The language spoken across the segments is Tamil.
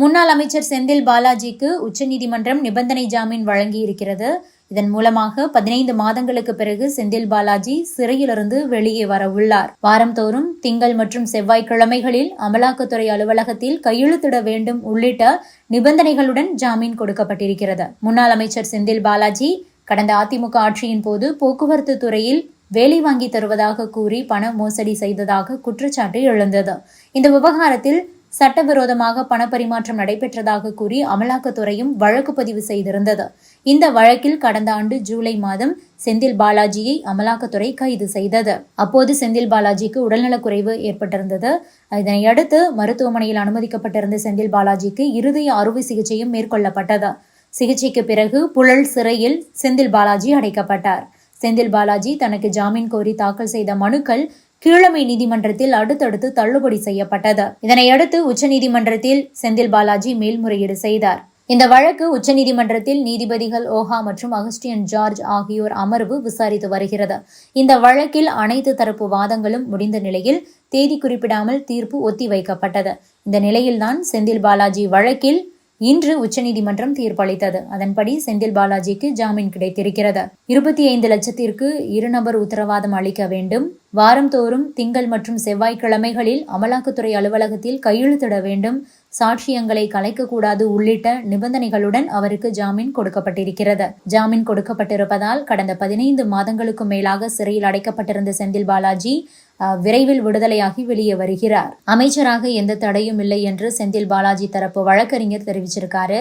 முன்னாள் அமைச்சர் செந்தில் பாலாஜிக்கு உச்சநீதிமன்றம் நிபந்தனை ஜாமீன் வழங்கியிருக்கிறது. இதன் மூலமாக பதினைந்து மாதங்களுக்கு பிறகு செந்தில் பாலாஜி சிறையிலிருந்து வெளியே வர உள்ளார். வாரந்தோறும் திங்கள் மற்றும் செவ்வாய்க்கிழமைகளில் அமலாக்கத்துறை அலுவலகத்தில் கையெழுத்திட வேண்டும் உள்ளிட்ட நிபந்தனைகளுடன் ஜாமீன் கொடுக்கப்பட்டிருக்கிறது. முன்னாள் அமைச்சர் செந்தில் பாலாஜி கடந்த அதிமுக ஆட்சியின் போது போக்குவரத்து துறையில் வேலை வாங்கி தருவதாக கூறி பண மோசடி செய்ததாக குற்றச்சாட்டு எழுந்தது. இந்த விவகாரத்தில் சட்டவிரோதமாக பணப்பரிமாற்றம் நடைபெற்றதாக கூறி அமலாக்கத்துறையும் வழக்கு பதிவு செய்திருந்தது. இந்த வழக்கில் கடந்த ஆண்டு ஜூலை மாதம் செந்தில் பாலாஜியை அமலாக்கத்துறை கைது செய்தது. அப்போது செந்தில் பாலாஜிக்கு உடல்நலக்குறைவு ஏற்பட்டிருந்தது. இதனையடுத்து மருத்துவமனையில் அனுமதிக்கப்பட்டிருந்த செந்தில் பாலாஜிக்கு இருதய அறுவை சிகிச்சையும் மேற்கொள்ளப்பட்டது. சிகிச்சைக்கு பிறகு புழல் சிறையில் செந்தில் பாலாஜி அடைக்கப்பட்டார். செந்தில் பாலாஜி தனக்கு ஜாமீன் கோரி தாக்கல் செய்த மனுக்கள் கீழமை நீதிமன்றத்தில் அடுத்தடுத்து தள்ளுபடி செய்யப்பட்டது. இதனையடுத்து உச்சநீதிமன்றத்தில் செந்தில் பாலாஜி மேல்முறையீடு செய்தார். இந்த வழக்கு உச்சநீதிமன்றத்தில் நீதிபதிகள் ஓஹா மற்றும் அகஸ்டியன் ஜார்ஜ் ஆகியோர் அமர்வு விசாரித்து வருகிறது. இந்த வழக்கில் அனைத்து தரப்பு வாதங்களும் முடிந்த நிலையில் தேதி குறிப்பிடாமல் தீர்ப்பு ஒத்திவைக்கப்பட்டது. இந்த நிலையில்தான் செந்தில் பாலாஜி வழக்கில் இன்று உச்சநீதிமன்றம் தீர்ப்பளித்தது. அதன்படி செந்தில் பாலாஜிக்கு ஜாமீன் கிடைத்திருக்கிறது. இருபத்தி ஐந்து லட்சத்திற்கு இருநபர் உத்தரவாதம் அளிக்க வேண்டும். வாரந்தோறும் திங்கள் மற்றும் செவ்வாய்க்கிழமைகளில் அமலாக்கத்துறை அலுவலகத்தில் கையெழுத்திட வேண்டும். சாட்சியங்களை கலைக்கக்கூடாது உள்ளிட்ட நிபந்தனைகளுடன் அவருக்கு ஜாமீன் கொடுக்கப்பட்டிருக்கிறது. ஜாமீன் கொடுக்கப்பட்டிருப்பதால் கடந்த பதினைந்து மாதங்களுக்கு மேலாக சிறையில் அடைக்கப்பட்டிருந்த செந்தில் பாலாஜி விரைவில் விடுதலையாகி வெளியே வருகிறார். அமைச்சராக எந்த தடையும் இல்லை என்று செந்தில் பாலாஜி தரப்பு வழக்கறிஞர் தெரிவிச்சிருக்காரு.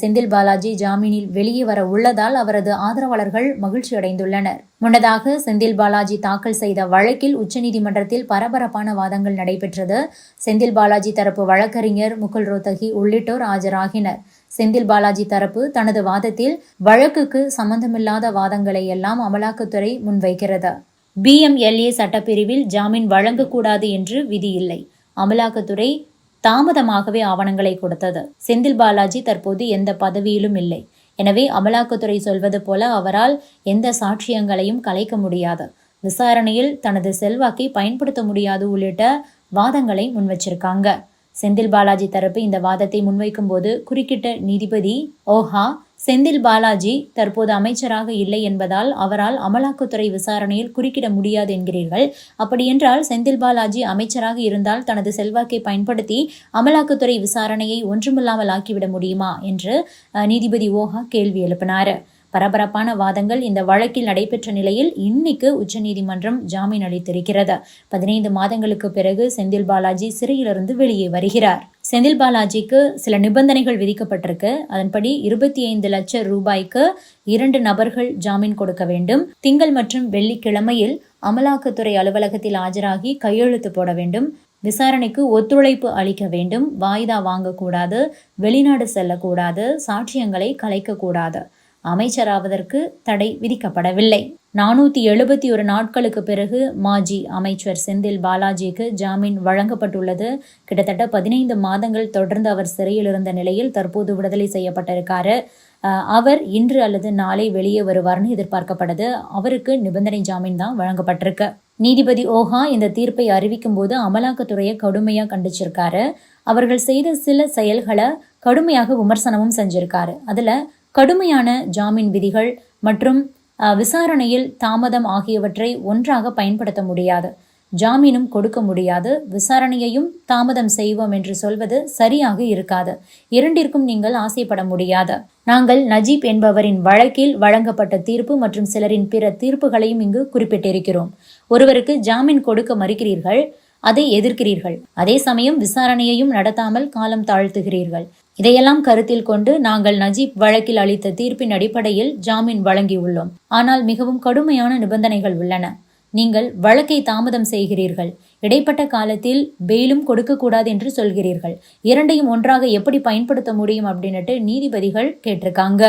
செந்தில் பாலாஜி ஜாமீனில் வெளியே வர உள்ளதால் அவரது ஆதரவாளர்கள் மகிழ்ச்சி அடைந்துள்ளனர். முன்னதாக செந்தில் பாலாஜி தாக்கல் செய்த வழக்கில் உச்சநீதிமன்றத்தில் பரபரப்பான வாதங்கள் நடைபெற்றது. செந்தில் பாலாஜி தரப்பு வழக்கறிஞர் முகுல் ரோத்தகி உள்ளிட்டோர் ஆஜராகினர். செந்தில் பாலாஜி தரப்பு தனது வாதத்தில் வழக்குக்கு சம்பந்தமில்லாத வாதங்களை எல்லாம் அமலாக்கத்துறை முன்வைக்கிறது. பிஎம்எல்ஏ சட்டப்பிரிவில் ஜாமீன் வழங்கக்கூடாது என்று விதி இல்லை அமலாக்கத்துறை தாமதமாகவே ஆவணங்களை கொடுத்தது. செந்தில் பாலாஜி தற்போது எந்த பதவியிலும் இல்லை. எனவே அமலாக்கத்துறை சொல்வது போல அவரால் எந்த சாட்சியங்களையும் கலைக்க முடியாது. விசாரணையில் தனது செல்வாக்கை பயன்படுத்த முடியாது உள்ளிட்ட வாதங்களை முன்வச்சிருக்காங்க. செந்தில் பாலாஜி தரப்பு இந்த வாதத்தை முன்வைக்கும் போது குறுக்கிட்ட நீதிபதி ஓஹா செந்தில் பாலாஜி தற்போது அமைச்சராக இல்லை என்பதால் அவரால் அமலாக்கத்துறை விசாரணையில் குறுக்கிட முடியாது என்கிறீர்கள். அப்படியென்றால் செந்தில் பாலாஜி அமைச்சராக இருந்தால் தனது செல்வாக்கை பயன்படுத்தி அமலாக்கத்துறை விசாரணையை ஒன்றுமில்லாமல் ஆக்கிவிட முடியுமா? என்று நீதிபதி ஓஹா கேள்வி எழுப்பினார். பரபரப்பான வாதங்கள் இந்த வழக்கில் நடைபெற்ற நிலையில் இன்னைக்கு உச்சநீதிமன்றம் ஜாமீன் அளித்திருக்கிறது. பதினைந்து மாதங்களுக்கு பிறகு செந்தில் பாலாஜி சிறையிலிருந்து வெளியே வருகிறார். செந்தில் பாலாஜிக்கு சில நிபந்தனைகள் விதிக்கப்பட்டிருக்கு. அதன்படி இருபத்தி ஐந்து லட்சம் ரூபாய்க்கு இரண்டு நபர்கள் ஜாமீன் கொடுக்க வேண்டும். திங்கள் மற்றும் வெள்ளிக்கிழமையில் அமலாக்கத்துறை அலுவலகத்தில் ஆஜராகி கையெழுத்து போட வேண்டும். விசாரணைக்கு ஒத்துழைப்பு அளிக்க வேண்டும். வாய்தா வாங்கக்கூடாது. வெளிநாடு செல்லக்கூடாது. சாட்சியங்களை கலைக்கக்கூடாது. அமைச்சராவதற்கு தடை விதிக்கப்படவில்லை. நானூத்தி எழுபத்தி ஒரு நாட்களுக்கு பிறகு மாஜி அமைச்சர் செந்தில் பாலாஜிக்கு ஜாமீன் வழங்கப்பட்டுள்ளது. கிட்டத்தட்ட பதினைந்து மாதங்கள் தொடர்ந்து அவர் சிறையில் இருந்த நிலையில் தற்போது விடுதலை செய்யப்பட்டிருக்காரு. அவர் இன்று அல்லது நாளை வெளியே வருவார்னு எதிர்பார்க்கப்படுது அவருக்கு நிபந்தனை ஜாமீன் தான் வழங்கப்பட்டிருக்கு. நீதிபதி ஓஹா இந்த தீர்ப்பை அறிவிக்கும் போது அமலாக்கத்துறையை கடுமையாக கண்டிச்சிருக்காரு. அவர்கள் செய்த சில செயல்களை கடுமையாக விமர்சனமும் செஞ்சிருக்காரு. அதில் கடுமையான ஜாமீன் விதிகள் மற்றும் விசாரணையில் தாமதம் ஆகியவற்றை ஒன்றாக பயன்படுத்த முடியாது. ஜாமீனும் கொடுக்க முடியாது. விசாரணையையும் தாமதம் செய்வோம் என்று சொல்வது சரியாக இருக்காது. இரண்டிற்கும் நீங்கள் ஆசைப்பட முடியாது. நாங்கள் நஜீப் என்பவரின் வழக்கில் வழங்கப்பட்ட தீர்ப்பு மற்றும் சிலரின் பிற தீர்ப்புகளையும் இங்கு குறிப்பிட்டிருக்கிறோம். ஒருவருக்கு ஜாமீன் கொடுக்க மறுக்கிறீர்கள். அதை எதிர்க்கிறீர்கள். அதே சமயம் விசாரணையையும் நடத்தாமல் காலம் தாழ்த்துகிறீர்கள். இதையெல்லாம் கருத்தில் கொண்டு நாங்கள் நஜீப் வழக்கில் அளித்த தீர்ப்பின் அடிப்படையில் ஜாமீன் வழங்கியுள்ளோம் ஆனால் மிகவும் கடுமையான நிபந்தனைகள் உள்ளன. நீங்கள் வழக்கை தாமதம் செய்கிறீர்கள். இடைப்பட்ட காலத்தில் பெயிலும் கொடுக்கக்கூடாது என்று சொல்கிறீர்கள். இரண்டையும் ஒன்றாக எப்படி பயன்படுத்த முடியும் அப்படின்னுட்டு நீதிபதிகள் கேட்டிருக்காங்க.